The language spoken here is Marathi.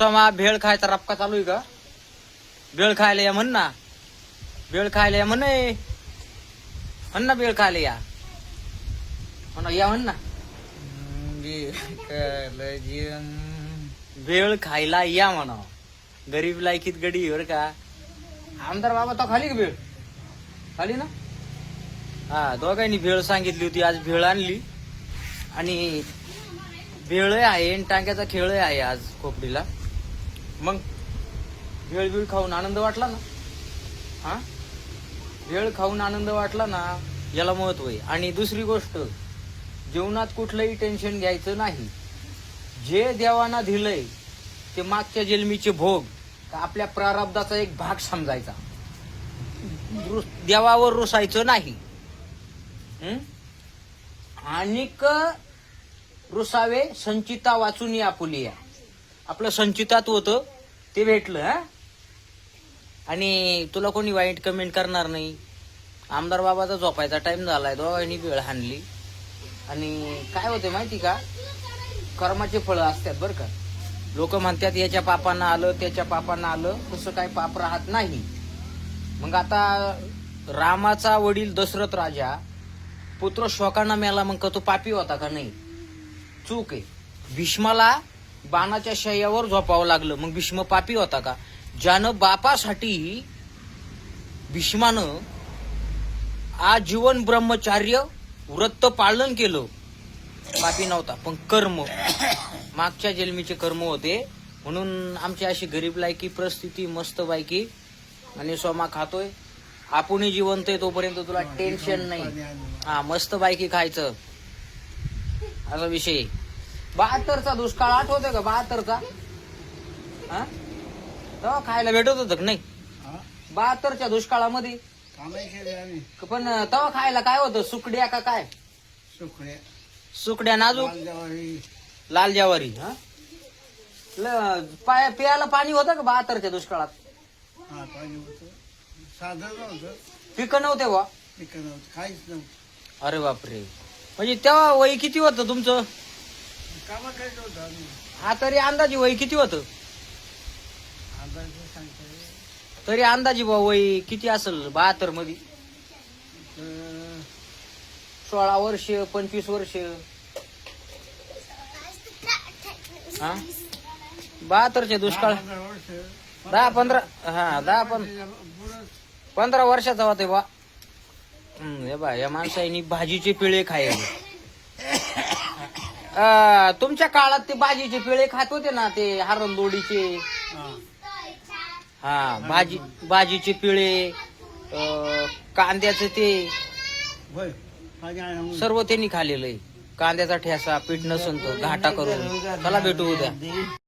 मा भेळ खायचा रपका चालू आहे का? भेळ खायला या म्हण ना. भेळ खायला या म्हण म्हण ना भेळ खायला या. म्हणा या म्हण ना. भेळ खायला या म्हणा. गरीब लायकीत गडी बर का. आमदार बाबा तो खाली का भेळ? खाली ना? हा दोघांनी भेळ सांगितली होती आज भेळ आणली. आणि भेळ आहे आणि टांग्याचा खेळ आहे आज खोपडीला. मग वेळ वेळ खाऊन आनंद वाटला ना? हा? वेळ खाऊन आनंद वाटला ना याला महत्त्व आहे. आणि दुसरी गोष्ट जीवनात कुठलंही टेन्शन घ्यायचं नाही. जे देवाना दिलंय ते मागच्या जन्मीचे भोग का आपल्या प्रारब्धाचा एक भाग समजायचा. रु- देवावर रुसायचं नाही. आणि आणिक रुसावे संचिता वाचून या पुलिया. आपलं संचितात होतं ते भेटलं हा? आणि तुला कोणी वाईट कमेंट करणार नाही. आमदार बाबाचा झोपायचा टाइम झालाय दोघांनी वेळ हाणली. आणि काय होते माहिती का? कर्माचे फळं असतात बरं का. लोक म्हणतात याच्या पापांना आलं त्याच्या पापांना आलं तसं काही पाप राहत नाही. मग आता रामाचा वडील दशरथ राजा पुत्र शोकाना मेला मग का तो पापी होता का नाही? चूक आहे. भीष्माला बाणाच्या शय्यावर झोपावं लागलं. मग भीष्म पापी होता का? ज्यानं बापासाठी भीष्मानं आजीवन ब्रह्मचार्य व्रत पालन केलं. पापी नव्हता पण कर्म. मागच्या जन्मीचे कर्म होते. म्हणून आमची अशी गरीब लायकी परिस्थिती मस्त बायकी आणि सोमा खातोय. आपणही जिवंत आहे तोपर्यंत तुला टेन्शन नाही. हा मस्त बायकी खायचं. असा विषय बहात्तरचा दुष्काळ आठवतोय का? बहात्तरचा? हा? तेव्हा खायला भेटत होतं नाही? बहात्तरच्या दुष्काळामध्ये. पण तेव्हा खायला काय होतं? सुकड्या का काय? सुकड्या. नाजूक? लाल ज्वारी. हा? ल- पाय- प्यायला पाणी होतं का बहात्तरच्या दुष्काळात? साधं नव्हतं. पिकं नव्हते बा पिकं नव्हतं. काहीच नव्हतं. अरे बापरे. म्हणजे तेव्हा वय किती होतं तुमचं? कामा आम्ही. हा तरी अंदाजे वय किती होतं? सांगता तरी अंदाजे बा वय किती असेल बहात्तरमध्ये तर सोळा वर्ष पंचवीस वर्ष. हा? बहात्तरचे दुष्काळ पंधरा वर्ष. दहा पंधरा हा दहा पण पुढं पंधरा वर्षाचा होते बा हम्म, हे बा या माणसाने भाजीचे पिळे खायले. अं, तुमच्या काळात ते भाजीचे पिळे खात होते ना ते हरणदोडीचे हा. हा भाजी भाजीचे पिळे अं, कांद्याचे ते. होय. सर्व त्यांनी खाल्लेलं आहे. कांद्याचा ठेसा पीठ नसन तर घाटा करून. चला भेटू उद्या.